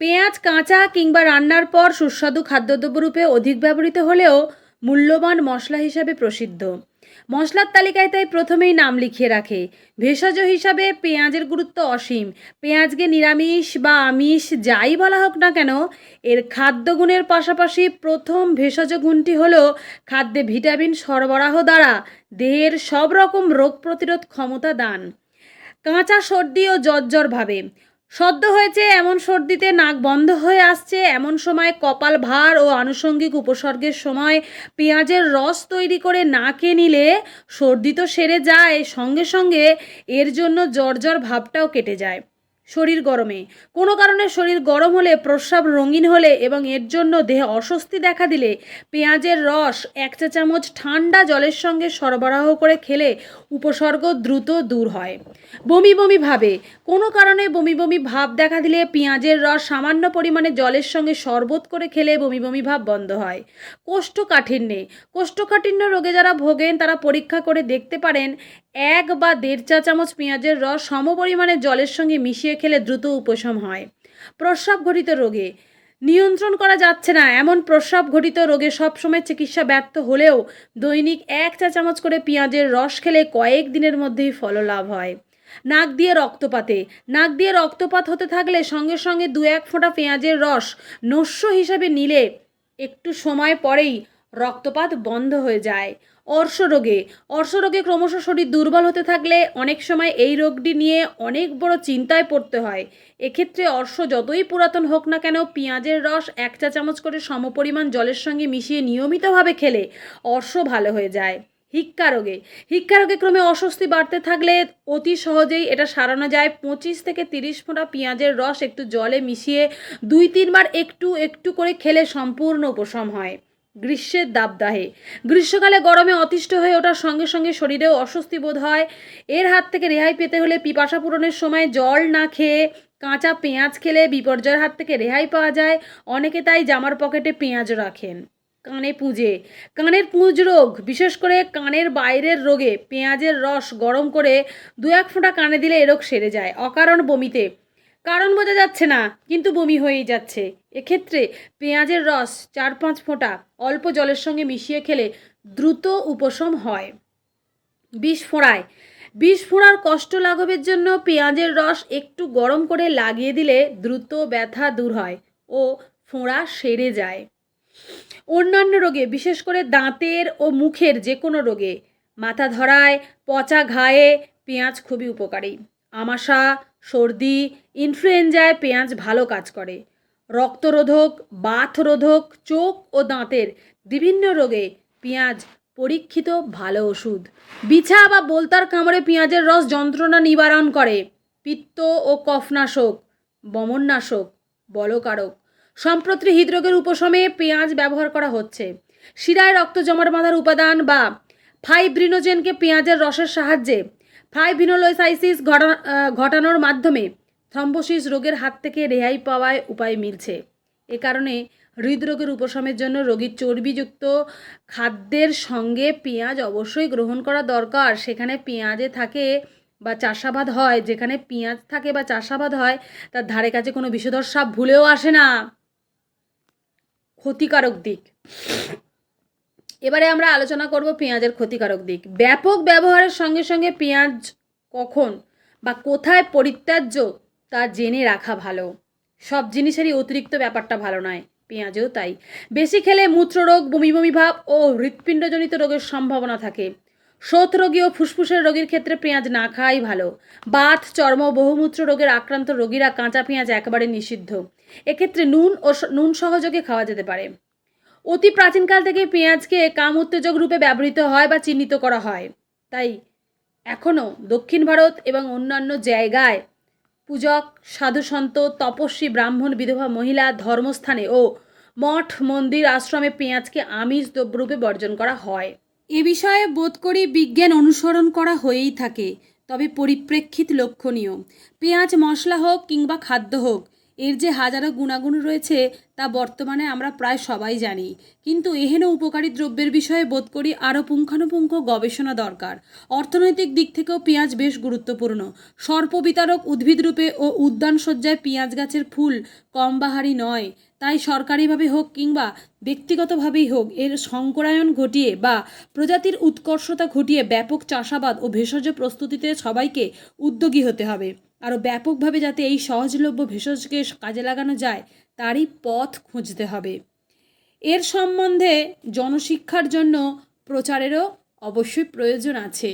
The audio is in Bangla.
পেঁয়াজ, কাঁচা কিংবা রান্নার পর সুস্বাদু খাদ্যদ্রব্যরূপে অধিক ব্যবহৃত হলেও মূল্যবান মশলা হিসাবে প্রসিদ্ধ। মশলার তালিকায় তাই প্রথমেই নাম লিখিয়ে রাখে। ভেষজ হিসাবে পেঁয়াজের গুরুত্ব অসীম। পেঁয়াজকে নিরামিষ বা আমিষ যাই বলা হোক না কেন, এর খাদ্যগুণের পাশাপাশি প্রথম ভেষজ গুণটি হল খাদ্যে ভিটামিন সরবরাহ দ্বারা দেহের সব রকম রোগ প্রতিরোধ ক্ষমতা দান। কাঁচা সর্দি ও জ্বর ভাবে। সদ্য হয়েছে এমন সর্দিতে নাক বন্ধ হয়ে আসছে। এমন সময় কপাল ভার ও আনুষঙ্গিক উপসর্গের সময় পেঁয়াজের রস তৈরি করে নাকে নিলে সর্দি তো সেরে যায়। সঙ্গে সঙ্গে এর জন্য জ্বর জ্বর ভাবটাও কেটে যায়। শরীর গরমে। কোনো কারণে শরীর গরম হলে, প্রস্রাব রঙিন হলে এবং এর জন্য দেহে অস্বস্তি দেখা দিলে, পেঁয়াজের রস এক চা চামচ ঠান্ডা জলের সঙ্গে সরবরাহ করে খেলে উপসর্গ দ্রুত দূর হয়। বমি বমি ভাবে। কোনো কারণে বমি বমি ভাব দেখা দিলে পেঁয়াজের রস সামান্য পরিমাণে জলের সঙ্গে শরবত করে খেলে বমি বমি ভাব বন্ধ হয়। কোষ্ঠকাঠিন্যে। কোষ্ঠকাঠিন্য রোগে যারা ভোগেন, তারা পরীক্ষা করে দেখতে পারেন এক বা দেড় চা চামচ পেঁয়াজের রস সম পরিমাণে জলের সঙ্গে মিশিয়ে খেলে দ্রুত উপশম হয়। প্রস্রাব ঘটিত রোগে। নিয়ন্ত্রণ করা যাচ্ছে না। এমন প্রস্রাব ঘটিত রোগে সবসময় চিকিৎসা ব্যর্থ হলেও দৈনিক এক চা চামচ করে পেঁয়াজের রস খেলে কয়েক দিনের মধ্যেই ফললাভ হয়। নাক দিয়ে রক্তপাতে। নাক দিয়ে রক্তপাত হতে থাকলে সঙ্গে সঙ্গে দু এক ফোঁটা পেঁয়াজের রস নস্য হিসাবে নিলে একটু সময় পরেই রক্তপাত বন্ধ হয়ে যায়। অর্শ রোগে অর্শ রোগে ক্রমশ শরীর দুর্বল হতে থাকলে অনেক সময় এই রোগটি নিয়ে অনেক বড় চিন্তায় পড়তে হয়। এক্ষেত্রে অর্শ যতই পুরাতন হোক না কেন, পেঁয়াজের রস এক চা চামচ করে সমপরিমাণ জলের সঙ্গে মিশিয়ে নিয়মিতভাবে খেলে অর্শ ভালো হয়ে যায়। হিক্কা রোগে। হিক্কা রোগে ক্রমে অস্বস্তি বাড়তে থাকলে অতি সহজেই এটা সারানো যায়। পঁচিশ থেকে তিরিশ ফোঁটা পেঁয়াজের রস একটু জলে মিশিয়ে দুই তিনবার একটু একটু করে খেলে সম্পূর্ণ উপশম হয়। গ্রীষ্মের দাবদাহে গ্রীষ্মকালে গরমে অতিষ্ঠ হয়ে ওঠার সঙ্গে সঙ্গে শরীরেও অস্বস্তি বোধ হয়। এর হাত থেকে রেহাই পেতে হলে পিপাসা পূরণের সময় জল না খেয়ে কাঁচা পেঁয়াজ খেলে বিপর্যয়ের হাত থেকে রেহাই পাওয়া যায়। অনেকে তাই জামার পকেটে পেঁয়াজ রাখেন। কানে পুঁজে। কানের পুঁজ রোগ, বিশেষ করে কানের বাইরের রোগে। পেঁয়াজের রস গরম করে দু এক ফোঁটা কানে দিলে এ রোগ সেরে যায়। অকারণ বমিতে কারণ বোঝা যাচ্ছে না, কিন্তু বমি হয়েই যাচ্ছে। এক্ষেত্রে পেঁয়াজের রস চার পাঁচ ফোঁটা অল্প জলের সঙ্গে মিশিয়ে খেলে দ্রুত উপশম হয়। বিষ ফোঁড়ায়। বিষ ফোঁড়ার কষ্ট লাঘবের জন্য পেঁয়াজের রস একটু গরম করে লাগিয়ে দিলে দ্রুত ব্যথা দূর হয় ও ফোঁড়া সেরে যায়। অন্যান্য রোগে, বিশেষ করে দাঁতের ও মুখের যে কোনো রোগে, মাথা ধরায়, পচা ঘায়ে, পেঁয়াজ খুবই উপকারী। আমাশা সর্দি ইনফ্লুয়েঞ্জায় পেঁয়াজ ভালো কাজ করে। রক্তরোধক বাতরোধক চোখ ও দাঁতের বিভিন্ন রোগে পেঁয়াজ পরীক্ষিত ভালো ওষুধ। বিছা বা বোলতার কামড়ে পেঁয়াজের রস যন্ত্রণা নিবারণ করে। পিত্ত ও কফনাশক, বমননাশক, বলকারক। সম্প্রতি হৃদরোগের উপশমে পেঁয়াজ ব্যবহার করা হচ্ছে। শিরায় রক্ত জমাট বাঁধার উপাদান বা ফাইব্রিনোজেনকে পেঁয়াজের রসের সাহায্যে ফাইভিনোলোসাইসিস ঘটানোর মাধ্যমে থ্রম্বোসিস রোগের হাত থেকে রেহাই পাওয়ায় উপায় মিলছে। এ কারণে হৃদরোগের উপশমের জন্য রোগীর চর্বিযুক্ত খাদ্যের সঙ্গে পেঁয়াজ অবশ্যই গ্রহণ করা দরকার। সেখানে পেঁয়াজে থাকে বা চাষাবাদ হয়, যেখানে পেঁয়াজ থাকে বা চাষাবাদ হয়, তার ধারে কাছে কোনো বিষধর সাপ ভুলেও আসে না। ক্ষতিকারক দিক। এবারে আমরা আলোচনা করব পেঁয়াজের ক্ষতিকারক দিক। ব্যাপক ব্যবহারের সঙ্গে সঙ্গে পেঁয়াজ কখন বা কোথায় পরিত্যাজ্য তা জেনে রাখা ভালো। সব জিনিসেরই অতিরিক্ত ব্যাপারটা ভালো নয়, পেঁয়াজেও তাই। বেশি খেলে মূত্ররোগ, বমি বমি ভাব ও হৃৎপিণ্ডজনিত রোগের সম্ভাবনা থাকে। শোথ রোগী ও ফুসফুসের রোগীর ক্ষেত্রে পেঁয়াজ না খাওয়াই ভালো। বাত, চর্ম বহুমূত্র রোগের আক্রান্ত রোগীরা কাঁচা পেঁয়াজ একেবারে নিষিদ্ধ। এক্ষেত্রে নুন ও নুন সহযোগে খাওয়া যেতে পারে। অতি প্রাচীনকাল থেকে পেঁয়াজকে কাম উত্তেজক রূপে ব্যবহৃত হয় বা চিহ্নিত করা হয়। তাই এখনও দক্ষিণ ভারত এবং অন্যান্য জায়গায় পূজক সাধুসন্ত তপস্বী, ব্রাহ্মণ, বিধবা, মহিলা, ধর্মস্থানে ও মঠ, মন্দির আশ্রমে পেঁয়াজকে আমিষ দ্রব্যরূপে বর্জন করা হয়। এ বিষয়ে বোধ করি বিজ্ঞান অনুসরণ করা হয়েই থাকে, তবে পরিপ্রেক্ষিত লক্ষণীয়। পেঁয়াজ মশলা হোক কিংবা খাদ্য হোক এর যে হাজারো গুণাগুণ রয়েছে তা বর্তমানে আমরা প্রায় সবাই জানি। কিন্তু এহেন উপকারী দ্রব্যের বিষয়ে বোধ করি আরও পুঙ্খানুপুঙ্খ গবেষণা দরকার। অর্থনৈতিক দিক থেকেও পেঁয়াজ বেশ গুরুত্বপূর্ণ। সর্পবিতারক উদ্ভিদরূপে ও উদ্যান উদ্যানসজ্জায় পেঁয়াজ গাছের ফুল কম বাহারি নয়। তাই সরকারিভাবে হোক কিংবা ব্যক্তিগতভাবেই হোক, এর সংকরায়ন ঘটিয়ে বা প্রজাতির উৎকর্ষতা ঘটিয়ে ব্যাপক চাষাবাদ ও ভেষজ প্রস্তুতিতে সবাইকে উদ্যোগী হতে হবে। আরও ব্যাপকভাবে যাতে এই সহজলভ্য ভেষজকে কাজে লাগানো যায়, তারই পথ খুঁজতে হবে। এর সম্বন্ধে জনশিক্ষার জন্য প্রচারেরও অবশ্যই প্রয়োজন আছে।